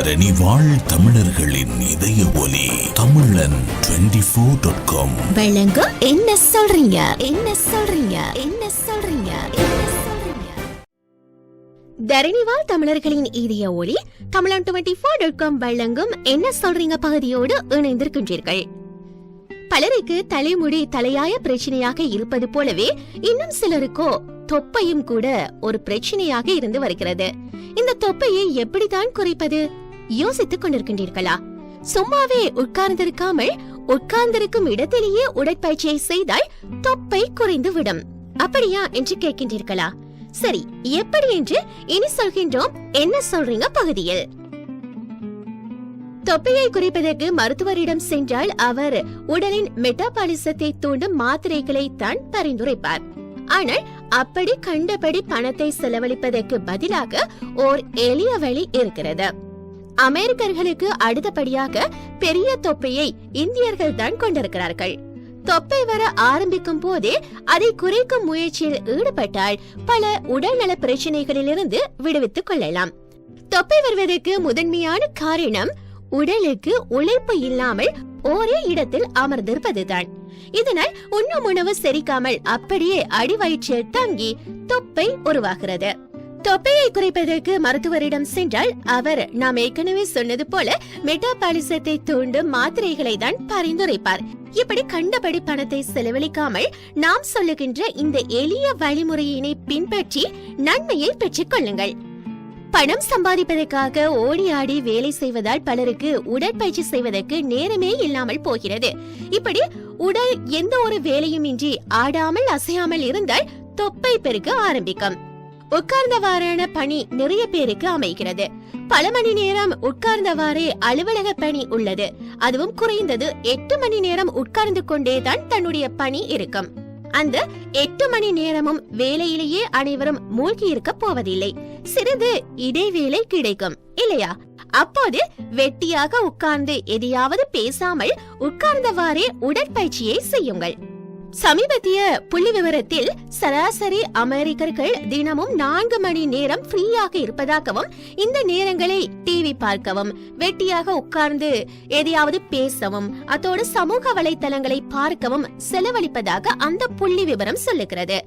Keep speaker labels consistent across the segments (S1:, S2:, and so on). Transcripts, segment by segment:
S1: தரணி வாழ் தமிழர்களின் இதய ஒலி தமிழன் ஃபோர் டாட் காம்
S2: என்ன சொல்றீங்க? என்ன சொல்றீங்க? என்ன சொல்றீங்க? தரணிவால் தமிழர்களின் இதய ஒளி தமிழன் டுவெண்ட்டி ஃபோர் டாட் காம் வழங்கும் என்ன சொல்றீங்க பகுதியோடு இணைந்திருக்கின்றீர்கள். பலருக்கு தலைமுடி தலையாய பிரச்சனையாக இருப்பது போலவே இன்னும் சிலருக்கோ தொப்பையும் கூட ஒரு பிரச்சனையாக இருந்து வருகிறது. இந்த தொப்பையை எப்படித்தான் குறைப்பது? யோசித்துக் கொண்டிருக்கின்றீர்களா? சும்மாவே உட்கார்ந்திருக்காமல் உட்கார்ந்திருக்கும் இடத்திலேயே உடற்பயிற்சியை செய்தால் தொப்பை குறைந்து விடும் அப்படியா என்று கேட்கின்றீர்களா? சரி எப்படி என்று இனி சொல்கின்றோம். என்ன சொல்றீங்க பகுதியில்? தொப்பையை குறைப்பதற்கு மருத்துவரிடம் சென்றால் அவர் உடலின் மெட்டாபாலிசத்தை தூண்டும் மாத்திரைகளை தான் பரிந்துரைப்பார். ஆனால் அப்படி கண்டபடி பணத்தை செலவழிப்பதற்கு பதிலாக ஓர் எளிய வழி இருக்கிறது. அமெரிக்கர்களுக்கு அடுத்தபடியாக பெரிய தொப்பையை இந்தியர்கள் தான் கொண்டிருக்கிறார்கள். தொப்பை வர ஆரம்பிக்கும் போதே அதை குறைக்கும் முயற்சியில் ஈடுபட்டால் பல உடல்நல பிரச்சனைகளிலிருந்து விடுவித்துக் கொள்ளலாம். தொப்பை வருவதற்கு முதன்மையான காரணம் உடலுக்கு உழைப்பு இல்லாமல் ஒரே இடத்தில் அமர்ந்திருப்பதுதான். இதனால் உண்ணும் உணவு செரிக்காமல் அப்படியே அடிவயிற்றில் தங்கி தொப்பை உருவாகிறது. தொப்பையை குறைப்பதற்கு மருத்துவரிடம் சென்றால் அவர் நாம் ஏற்கனவே சொன்னது போல மெட்டாபாலிசத்தை தூண்டும் மாத்திரைகளை தான் பரிந்துரைப்பார். இப்படி கண்டபடி பணத்தை செலவழிக்காமல் நாம் சொல்லுகின்ற இந்த எளிய வழிமுறையினை பின்பற்றி நன்மையை பெற்றுக் கொள்ளுங்கள். பணம் சம்பாதிப்பதற்காக ஓடி ஆடி வேலை செய்வதால் பலருக்கு உடற்பயிற்சி செய்வதற்கு நேரமே இல்லாமல் போகிறது. இப்படி உடல் எந்த ஒரு வேலையும் இன்றி ஆடாமல் அசையாமல் இருந்தால் தொப்பை பெருக்க ஆரம்பிக்கும். உட்கார்ந்தவாறான பணி நிறைய பேருக்கு அமைகிறது. பல மணி நேரம் உட்கார்ந்தவாறே அலுவலக பணி உள்ளது. அதுவும் குறைந்தது எட்டு மணி நேரம் உட்கார்ந்து கொண்டேதான் தன்னுடைய பணி இருக்கும். அந்த எட்டு மணி நேரமும் வேலையிலேயே அனைவரும் மூழ்கி இருக்க போவதில்லை. சிறிது இடைவேளை கிடைக்கும் இல்லையா? அப்போது வெட்டியாக உட்கார்ந்து எதையாவது பேசாமல் உட்கார்ந்தவாறே உடற்பயிற்சியை செய்யுங்கள். சமீபத்திய புள்ளி விவரத்தில் சராசரி அமெரிக்கர்கள் தினமும் நான்கு மணி நேரம் ஃப்ரீயாக இருப்பதாகவும் இந்த நேரங்களை டிவி பார்க்கவும் வெட்டியாக உட்கார்ந்து எதையாவது பேசவும் அதோடு சமூக வலைத்தளங்களை பார்க்கவும் செலவழிப்பதாக அந்த புள்ளி விவரம் சொல்லுகிறது.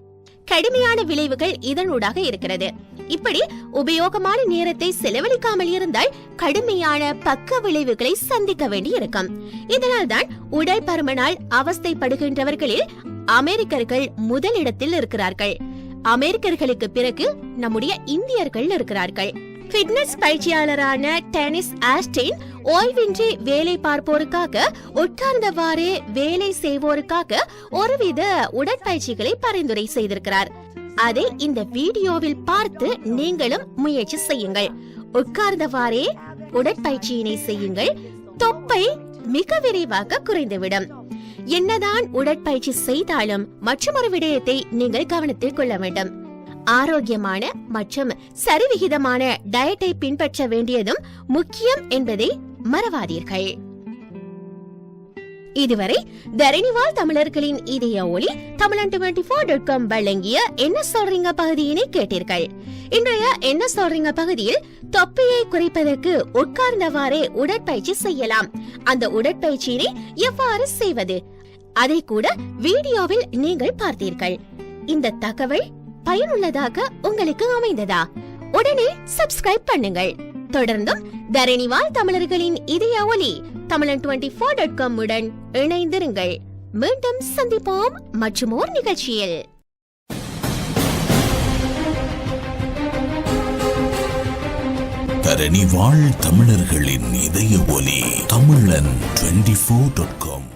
S2: கடுமையான விளைவுகள் இதனூடாக இருக்கிறது. இப்படி உபயோகமான நேரத்தை செலவழிக்காமல் இருந்தால் கடுமையான பக்க விளைவுகளை சந்திக்க வேண்டியிருக்கும். இதனால்தான் உடல் பருமனால் அவஸ்தைப்படுகின்றவர்களில் அமெரிக்கர்கள் முதலிடத்தில் இருக்கிறார்கள். அமெரிக்கர்களுக்கு பிறகு நம்முடைய இந்தியர்கள் இருக்கிறார்கள். ஃபிட்னஸ் பயிற்சியாளரான டெனிஸ் ஆஸ்டின் ஓய்வின்றி வேலை பார்ப்போருக்காக உட்கார்ந்தவாறே வேலை செய்வோருக்காக ஒருவித உடற்பயிற்சிகளை பரிந்துரை செய்திருக்கிறார். அதை இந்த வீடியோவில் பார்த்து நீங்களும் முயற்சி செய்யுங்கள். உட்கார்ந்தவாறே உடற்பயிற்சியினை செய்யுங்கள். தொப்பை மிக விரைவாக குறைந்துவிடும். என்னதான் உடற்பயிற்சி செய்தாலும் மற்றொரு விடயத்தை நீங்கள் கவனத்தில் கொள்ள வேண்டும். ஆரோக்கியமான மற்றும் சரிவிகிதமான டயட்டை பின்பற்ற வேண்டியதும் முக்கியம் என்பதை மறவாதீர்கள். இதுவரை தரணிவால் தமிழர்களின் இதய ஒளி தமிழன் டுவெண்டி ஃபோர் டாட் காம் வழங்கிய என்ன சொல்றீங்க பகுதியினை கேட்டீர்கள். இன்றைய என்ன சொல்றீங்க பகுதியில் தொப்பையை குறைப்பதற்கு உட்கார்ந்தவாறே உடற்பயிற்சி செய்யலாம். அந்த உடற்பயிற்சியினை எவ்வாறு செய்வது? அதை கூட வீடியோவில் நீங்கள் பார்த்தீர்கள். இந்த தகவல் பயனுள்ளதாக உங்களுக்கு அமைந்ததா? உடனே சப்ஸ்கிரைப் பண்ணுங்கள். தொடர்ந்தும் தரணிவால் தமிழர்களின் இதய ஒலி தமிழன் டுவெண்டி ஃபோர் டாட் காம் உடன் இணைந்திருங்கள். மீண்டும் சந்திப்போம் மற்றும் ஓர் நிகழ்ச்சியில்.
S1: தரணி வாழ் தமிழர்களின் இதய ஒலி தமிழன் டுவெண்டி ஃபோர் டாட் காம்